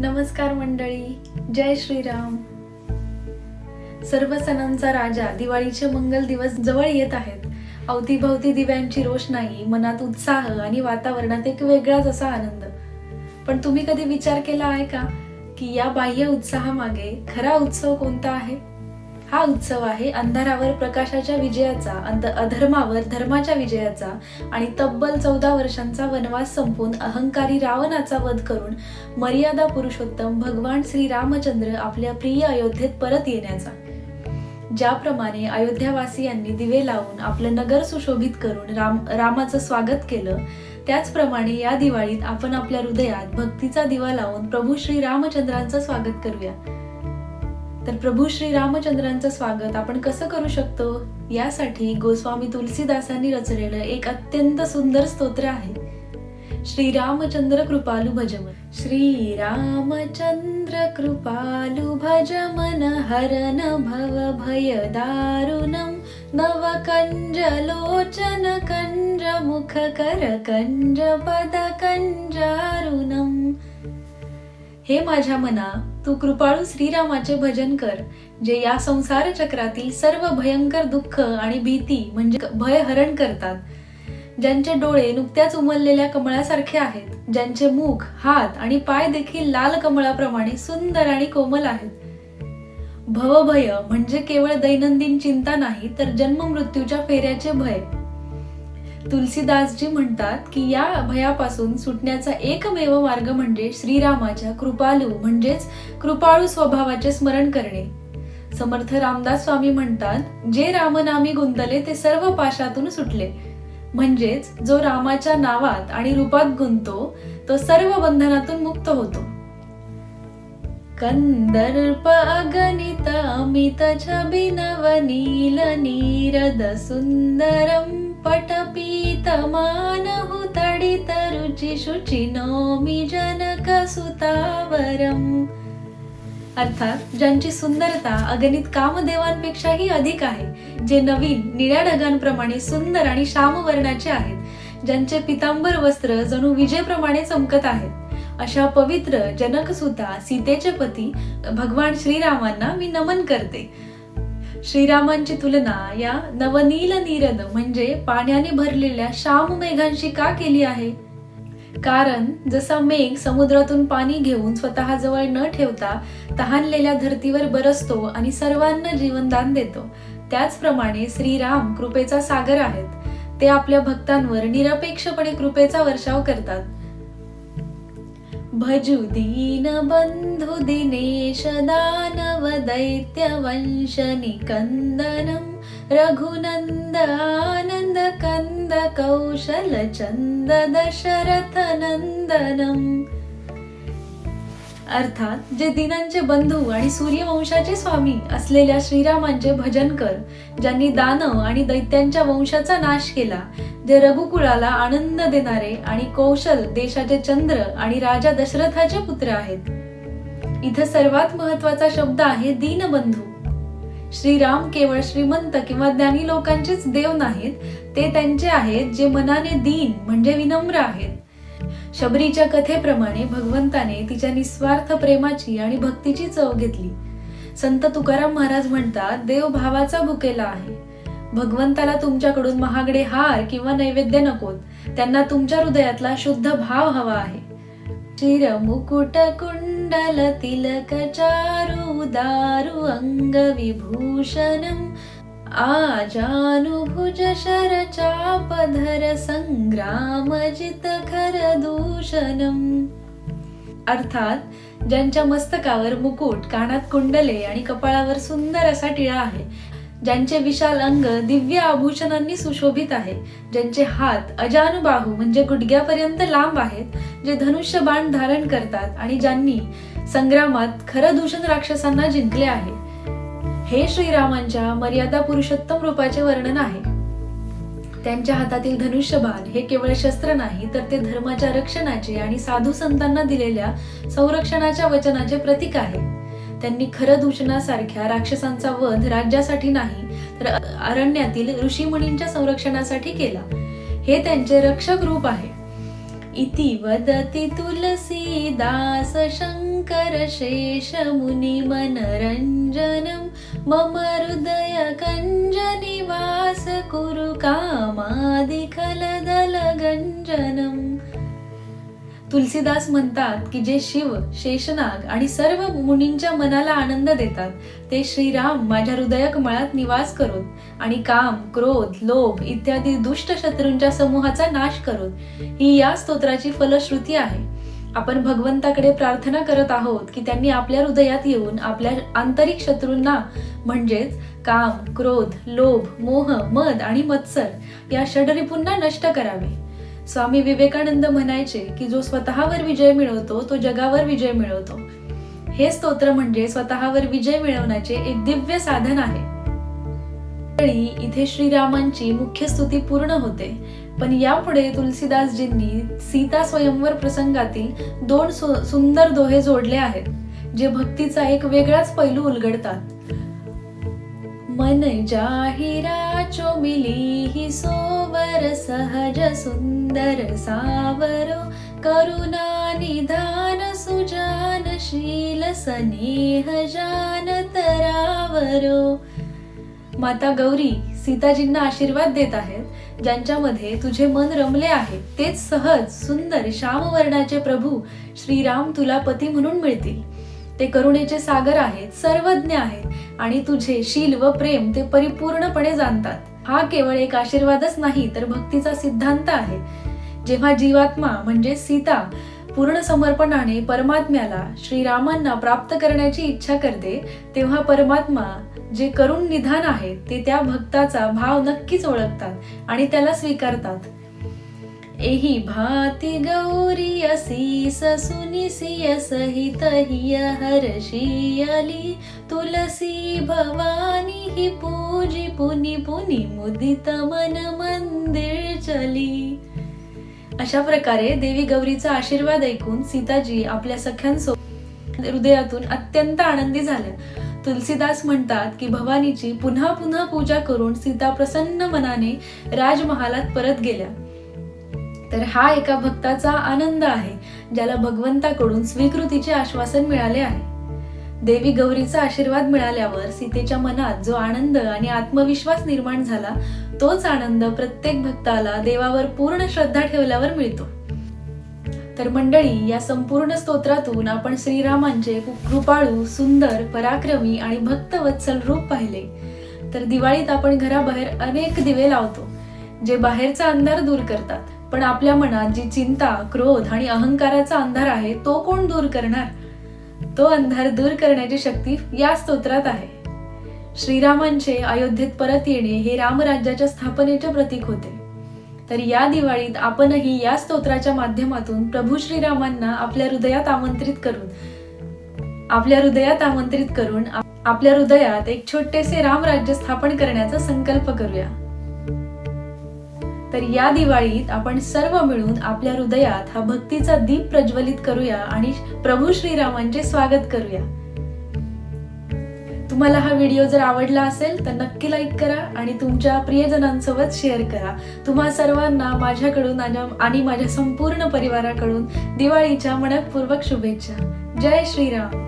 नमस्कार मंडळी जय श्रीराम. सर्व सणांचा राजा दिवाळीचे मंगल दिवस जवळ येत आहेत. अवतीभवती दिव्यांची रोषणाई मनात उत्साह आणि वातावरणात एक वेगळाच असा आनंद. पण तुम्ही कधी विचार केला आहे का की या बाह्य उत्साहामागे खरा उत्सव कोणता आहे? हा उत्सव आहे अंधारावर प्रकाशाच्या विजयाचा अंध अधर्मावर धर्माच्या विजयाचा आणि तब्बल चौदा वर्षांचा वनवास संपून अहंकारी रावणाचा वध करून मर्यादा पुरुषोत्तम भगवान श्री रामचंद्र आपल्या प्रिय अयोध्येत परत येण्याचा. ज्याप्रमाणे अयोध्यावासियांनी दिवे लावून आपलं नगर सुशोभित करून राम रामाचं स्वागत केलं त्याचप्रमाणे या दिवाळीत आपण आपल्या हृदयात भक्तीचा दिवा लावून प्रभू श्री रामचंद्रांचं स्वागत करूया. तर प्रभू श्री रामचंद्रांचं स्वागत आपण कसं करू शकतो? यासाठी गोस्वामी तुलसीदासांनी रचलेलं एक अत्यंत सुंदर स्तोत्र आहे. श्रीरामचंद्र कृपालू भजमन श्रीरामचंद्र कृपालू भजमन हरन भव भय दारुणम नव कंज लोचन कंज मुख कर कंज पद कंजारुणम हे माझ्या मना तू कृपाळू श्रीरामाचे भजन कर जे या संसार चक्रातील सर्व भयंकर दुःख आणि भीती म्हणजे भय हरण करतात. ज्यांचे डोळे नुकत्याच उमललेल्या कमळासारखे आहेत ज्यांचे मुख हात आणि पाय देखील लाल कमळाप्रमाणे सुंदर आणि कोमल आहेत. भवभय म्हणजे केवळ दैनंदिन चिंता नाही तर जन्म मृत्यूच्या फेऱ्याचे भय. तुलसीदासजी म्हणतात की या भयापासून सुटण्याचा एकमेव मार्ग म्हणजे श्रीरामाच्या कृपालू म्हणजेच कृपाळू स्वभावाचे स्मरण करणे. समर्थ रामदास स्वामी म्हणतात जे रामनामी गुंतले ते सर्व पाशातून सुटले. म्हणजेच जो रामाच्या नावात आणि रूपात गुंतो तो सर्व बंधनातून मुक्त होतो. शुचि नौमि जनक सुतावरम. अर्थात ज्यांची सुंदरता अगणित कामदेवांपेक्षाही अधिक आहे जे नवीन निळ्या ढगांप्रमाणे सुंदर आणि श्यामवर्णाचे आहेत ज्यांचे पितांबर वस्त्र जणू विजेप्रमाणे चमकत आहेत. अशा पवित्र जनक सुद्धा सीतेचे पती भगवान श्रीरामांना मी नमन करते. श्रीरामांची तुलना या नवनील नीरन म्हणजे पाण्याने भरलेल्या श्याम मेघांशी का केली आहे? कारण जसा मेघ समुद्रातून पाणी घेऊन स्वतः जवळ न ठेवता तहानलेल्या धर्तीवर बरसतो आणि सर्वांना जीवनदान देतो त्याचप्रमाणे श्रीराम कृपेचा सागर आहेत. ते आपल्या भक्तांवर निरपेक्षपणे कृपेचा वर्षाव करतात. भजुदीनबन्धुदिनेश दानवदैत्यवंशनिकन्दनं रघुनन्दनन्दकन्दकौशलचन्ददशरथनन्दनम् अर्थात जे दिनांचे बंधू आणि सूर्यवंशाचे स्वामी असलेल्या श्रीरामांचे भजन कर ज्यांनी दानव आणि दैत्यांच्या वंशाचा नाश केला जे रघुकुळाला आनंद देणारे आणि कौशल देशाचे चंद्र आणि राजा दशरथाचे पुत्र आहेत. इथं सर्वात महत्त्वाचा शब्द आहे दीनबंधू. श्रीराम केवळ श्रीमंत किंवा ज्ञानी लोकांचेच देव नाहीत ते त्यांचे आहेत जे मनाने दीन म्हणजे विनम्र आहेत. शबरीच्या कथेप्रमाणे भगवंताने तिच्या निस्वार्थ प्रेमाची आणि भक्तीची चव घेतली. संत तुकाराम महाराज म्हणतात देव भावाचा भुकेला आहे. भगवंताला तुमच्याकडून महागडे हार किंवा नैवेद्य नकोत. त्यांना तुमच्या हृदयातला शुद्ध भाव हवा आहे. चिर मुकुट कुंडल तिलक चारु दारु अंग विभूषणम आजानुभुज शर चापधर संग्राम जित खर दूषणम अर्थात ज्यांच्या मस्तकावर मुकुट कानात कुंडले आणि कपाळावर सुंदर असा टिळा आहे ज्यांचे विशाल अंग दिव्य आभूषणांनी सुशोभित आहे ज्यांचे हात अजानुबाहू म्हणजे गुडघ्यापर्यंत लांब आहेत जे धनुष्य बाण धारण करतात आणि ज्यांनी संग्रामात खरं दूषण राक्षसांना जिंकले आहे. हे श्रीरामांच्या मर्यादा पुरुषोत्तम रूपाचे वर्णन आहे. त्यांच्या हातातील धनुष्यबाण हे केवळ शस्त्र नाही तर ते धर्माच्या रक्षणाचे आणि साधू संतांना दिलेल्या संरक्षणाच्या वचनाचे प्रतीक आहे. त्यांनी खरं दूषणासारख्या राक्षसांचा वध राज्यासाठी नाही तर अरण्यातील ऋषीमुनींच्या संरक्षणासाठी केला. हे त्यांचे रक्षक रूप आहे. इति वदति तुलसीदास शङ्कर शेषमुनिमनरञ्जनं मम हृदय कञ्जनिवास कुरु कामादिखलदलगञ्जनम् तुलसीदास म्हणतात की जे शिव शेषनाग आणि सर्व मुनींच्या मनाला आनंद देतात ते श्रीराम माझ्या हृदयक मळात निवास करून आणि काम क्रोध लोभ इत्यादी दुष्ट शत्रूंच्या समूहाचा नाश करून ही या स्तोत्राची फलश्रुती आहे. आपण भगवंताकडे प्रार्थना करत आहोत की त्यांनी आपल्या हृदयात येऊन आपल्या आंतरिक शत्रूंना म्हणजेच काम क्रोध लोभ मोह मद आणि मत्सर या षडरिपूंना नष्ट करावे. स्वामी विवेकानंद म्हणायचे की जो स्वतःवर विजय मिळवतो तो जगावर विजय मिळवतो. हे स्तोत्र म्हणजे स्वतःवर विजय मिळवण्याचे एक दिव्य साधन आहे. तरी इथे श्रीरामांची मुख्य स्तुती पूर्ण होते. पण यापुढे तुलसीदासजींनी सीता स्वयंवर प्रसंगातील दोन सु- सुंदर दोहे जोडले आहेत जे भक्तीचा एक वेगळाच पैलू उलगडतात. मन जाहिरा चोमिली ही सोवर सहज सुंदर सावरो करुणा निधान सुजानशील स्नेह जान तरावरो माता गौरी सीताजींना आशीर्वाद देत आहेत. ज्यांच्यामध्ये तुझे मन रमले आहे तेच सहज सुंदर श्यामवर्णाचे प्रभू श्रीराम तुला पती म्हणून मिळतील. ते करुणेचे सागर आहेत सर्वज्ञ आहेत आणि तुझे शील व प्रेम ते परिपूर्णपणे जाणतात. हा केवळ एक आशीर्वादच नाही तर भक्तीचा सिद्धांत आहे. जेव्हा जीवात्मा म्हणजे सीता पूर्ण समर्पणाने परमात्म्याला श्रीरामांना प्राप्त करण्याची इच्छा करते तेव्हा परमात्मा जे करुण निधान आहे ते त्या भक्ताचा भाव नक्कीच ओळखतात आणि त्याला स्वीकारतात. एही भाती गौरी असी ससुनिसिय सहित हिय हर्षियली तुलसी भवानी ही पूजी पुनी पुनी मुदित मन मंदिर चली. अशा प्रकारे देवी गौरीचा आशीर्वाद ऐकून सीताजी आपल्या सख्यांसोबत हृदयातून अत्यंत आनंदी झाल्या. तुलसीदास म्हणतात की भवानीची पुन्हा पुन्हा पूजा करून सीता प्रसन्न मनाने राजमहालात परत गेल्या. तर हा एका भक्ताचा आनंद आहे ज्याला भगवंताकडून स्वीकृतीचे आश्वासन मिळाले आहे. देवी गौरीचा आशीर्वाद मिळाल्यावर सीतेच्या मनात जो आनंद आणि आत्मविश्वास निर्माण झाला तोच आनंद प्रत्येक भक्ताला देवावर पूर्ण श्रद्धा ठेवल्यावर मिळतो. तर मंडळी या संपूर्ण स्तोत्रातून आपण श्रीरामांचे कृपाळू सुंदर पराक्रमी आणि भक्तवत्सल रूप पाहिले. तर दिवाळीत आपण घराबाहेर अनेक दिवे लावतो जे बाहेरचा अंधार दूर करतात. पण आपल्या मनात जी चिंता क्रोध आणि अहंकाराचा अंधार आहे तो कोण दूर करणार? तो अंधार दूर करण्याची शक्ती या स्तोत्रात आहे. श्रीरामांचे अयोध्येत परत येणे हे रामराज्याच्या स्थापनेचे प्रतीक होते. तर या दिवाळीत आपणही या स्तोत्राच्या माध्यमातून प्रभू श्रीरामांना आपल्या हृदयात आमंत्रित करून आपल्या हृदयात आमंत्रित करून आपल्या हृदयात एक छोटेसे रामराज्य स्थापन करण्याचा संकल्प करूया. तर या दिवाळीत आपण सर्व मिळून आपल्या हृदयात हा भक्तीचा दीप प्रज्वलित करूया आणि प्रभू श्रीरामांचे स्वागत करूया. तुम्हाला हा व्हिडिओ जर आवडला असेल तर नक्की लाईक करा आणि तुमच्या प्रियजनांसोबत शेअर करा. तुम्हा सर्वांना माझ्याकडून आणि- आणि माझ्या संपूर्ण परिवाराकडून दिवाळीच्या मनपूर्वक शुभेच्छा. जय श्रीराम.